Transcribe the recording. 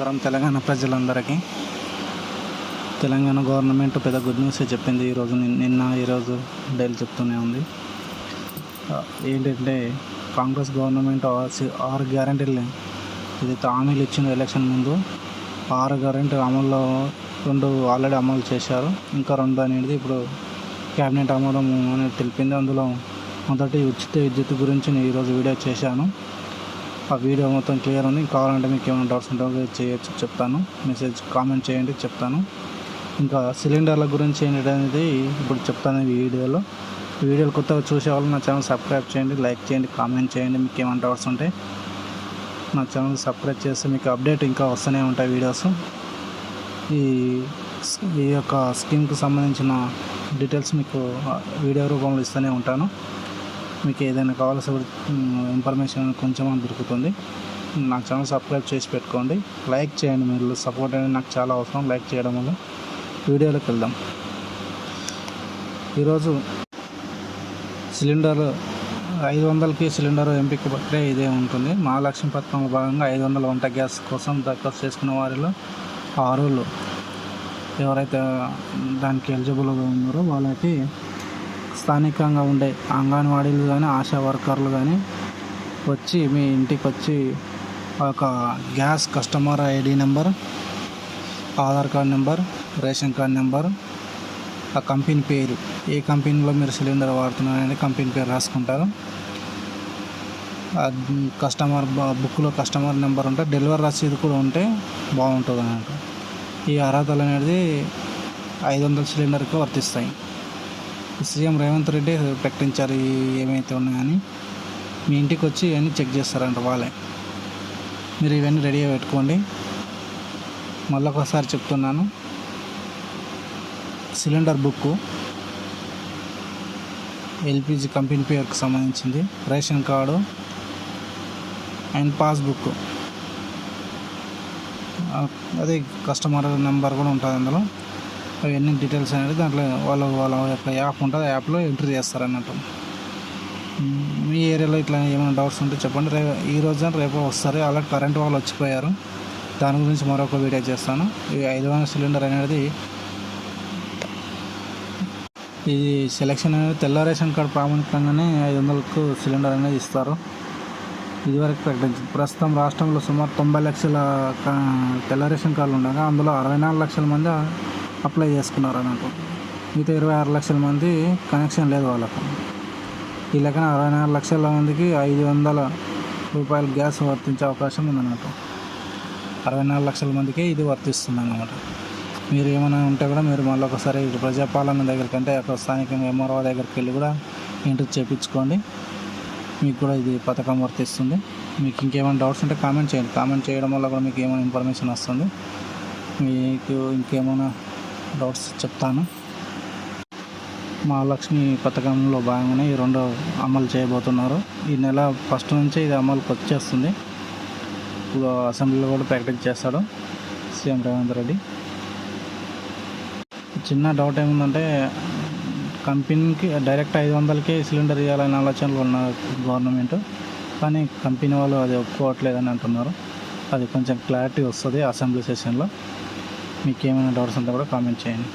నమస్కారం తెలంగాణ ప్రజలందరికీ. తెలంగాణ గవర్నమెంట్ పెద్ద గుడ్ న్యూస్ చెప్పింది ఈరోజు నిన్న ఈరోజు డైలీ చెప్తూనే ఉంది. ఏంటంటే కాంగ్రెస్ గవర్నమెంట్ ఆరు గ్యారంటీలు. ఇది హామీలు ఇచ్చిన ఎలక్షన్ ముందు ఆరు గ్యారంటీ అమల్లో రెండు ఆల్రెడీ అమలు చేశారు. ఇంకా రెండు అనేది ఇప్పుడు క్యాబినెట్ ఆమోదం అనేది తెలిపింది. అందులో మొదటి ఉచిత విద్యుత్ గురించి నేను ఈరోజు వీడియో చేశాను. ఆ వీడియో మొత్తం క్లియర్ ఉంది. కావాలంటే మీకు ఏమైనా డౌట్స్ ఉంటే చేయొచ్చు చెప్తాను. మెసేజ్ కామెంట్ చేయండి చెప్తాను. ఇంకా సిలిండర్ల గురించి ఏంటనేది ఇప్పుడు చెప్తాను ఈ వీడియోలో. ఈ వీడియోలు కొత్తగా చూసే వాళ్ళు నా ఛానల్ సబ్స్క్రైబ్ చేయండి లైక్ చేయండి కామెంట్ చేయండి. మీకు ఏమైనా డౌట్స్ ఉంటే నా ఛానల్ సబ్స్క్రైబ్ చేస్తే మీకు అప్డేట్ ఇంకా వస్తూనే ఉంటాయి వీడియోస్. ఈ ఈ యొక్క స్కీమ్కి సంబంధించిన డీటెయిల్స్ మీకు వీడియో రూపంలో ఇస్తూనే ఉంటాను. మీకు ఏదైనా కావాల్సిన ఇన్ఫర్మేషన్ కొంచెం దొరుకుతుంది. నా ఛానల్ సబ్స్క్రైబ్ చేసి పెట్టుకోండి. లైక్ చేయండి మీరు. సపోర్ట్ అనేది నాకు చాలా అవసరం. లైక్ చేయడం వల్ల వీడియోలోకి వెళ్దాం. ఈరోజు సిలిండర్ ఐదు వందలకి సిలిండర్ ఎంపిక ప్రక్రియ ఇదే ఉంటుంది. మహాలక్ష్మి పథకంలో భాగంగా ఐదు వందల వంట గ్యాస్ కోసం దరఖాస్తు చేసుకున్న వారిలో ఆరులు ఎవరైతే దానికి ఎలిజిబుల్గా ఉన్నారో వాళ్ళకి స్థానికంగా ఉండే అంగన్వాడీలు కానీ ఆశా వర్కర్లు కానీ వచ్చి మీ ఇంటికి వచ్చి ఒక gas customer ID number Aadhaar card number ration card number ఆ కంపెనీ పేరు. ఏ కంపెనీలో మీరు సిలిండర్ వాడుతున్నారు అనేది కంపెనీ పేరు రాసుకుంటారు. కస్టమర్ బుక్లో కస్టమర్ నెంబర్ ఉంటే డెలివరీ రసీదు కూడా ఉంటే బాగుంటుంది అన్నట్టు ఈ అర్హతలు అనేది ఐదు వందల సిలిండర్కి వర్తిస్తాయి. సీఎం రేవంత్ రెడ్డి ప్రకటించారు ఏమైతే ఉన్నాయని మీ ఇంటికి వచ్చి ఇవన్నీ చెక్ చేస్తారంట వాళ్ళే. మీరు ఇవన్నీ రెడీగా పెట్టుకోండి. మళ్ళీ ఒకసారి చెప్తున్నాను. సిలిండర్ బుక్ ఎల్పిజి కంపెనీ పేరుకు సంబంధించింది. రేషన్ కార్డు అండ్ పాస్బుక్ అదే కస్టమర్ నెంబర్ కూడా ఉంటుంది అందులో. అవన్నీ డీటెయిల్స్ అనేది దాంట్లో వాళ్ళ వాళ్ళ యొక్క యాప్ ఉంటుంది ఆ యాప్లో ఎంట్రీ చేస్తారన్నట్టు. మీ ఏరియాలో ఇట్లా ఏమైనా డౌట్స్ ఉంటే చెప్పండి. రేపు ఈ రోజు రేపు వస్తారు. అలా కరెంట్ వాళ్ళు వచ్చిపోయారు. దాని గురించి మరొక వీడియో చేస్తాను. ఈ ఐదు వందల సిలిండర్ అనేది ఇది సెలెక్షన్ అనేది తెల్ల రేషన్ కార్డు ప్రామాణికంగానే ఐదు వందలకు సిలిండర్ అనేది ఇస్తారు. ఇదివరకు ప్రకటించింది ప్రస్తుతం రాష్ట్రంలో సుమారు తొంభై లక్షల కా- తెల్ల రేషన్ కార్డులు ఉండగా అందులో అరవై నాలుగు లక్షల మంది అప్లై చేసుకున్నారు అన్నట్టు మిగతా ఇరవై ఆరు లక్షల మంది కనెక్షన్ లేదు వాళ్ళకు. ఈ లెక్కన అరవై నాలుగు లక్షల మందికి ఐదు వందల రూపాయలు గ్యాస్ వర్తించే అవకాశం ఉందన్నట్టు అరవై నాలుగు లక్షల మందికి ఇది వర్తిస్తుంది అన్నమాట. మీరు ఏమైనా ఉంటే కూడా మీరు మళ్ళీ ఒకసారి ప్రజాపాలన దగ్గరికి అంటే అక్కడ స్థానికంగా ఎంఆర్ఓ దగ్గరికి వెళ్ళి కూడా ఇంటర్ చేయించుకోండి మీకు కూడా ఇది పథకం వర్తిస్తుంది. మీకు ఇంకేమైనా డౌట్స్ ఉంటే కామెంట్ చేయండి. కామెంట్ చేయడం వల్ల కూడా మీకు ఏమైనా ఇన్ఫర్మేషన్ వస్తుంది. మీకు ఇంకేమైనా డౌట్స్ చెప్తాను. మహాలక్ష్మి పథకంలో భాగంగానే ఈ రెండు అమలు చేయబోతున్నారు. ఈ నెల ఫస్ట్ నుంచే ఇది అమలుకి వచ్చేస్తుంది. ఇప్పుడు అసెంబ్లీలో కూడా ప్రకటన చేస్తాడు సీఎం రేవంత్ రెడ్డి. చిన్న డౌట్ ఏముందంటే కంపెనీకి డైరెక్ట్ ఐదు వందలకే సిలిండర్ ఇవ్వాలనే ఆలోచనలు ఉన్న గవర్నమెంట్ కానీ కంపెనీ వాళ్ళు అది ఒప్పుకోవట్లేదని అంటున్నారు. అది కొంచెం క్లారిటీ వస్తుంది అసెంబ్లీ సెషన్లో. మీకు ఏమైనా డౌట్స్ ఉంటే కూడా కామెంట్ చేయండి.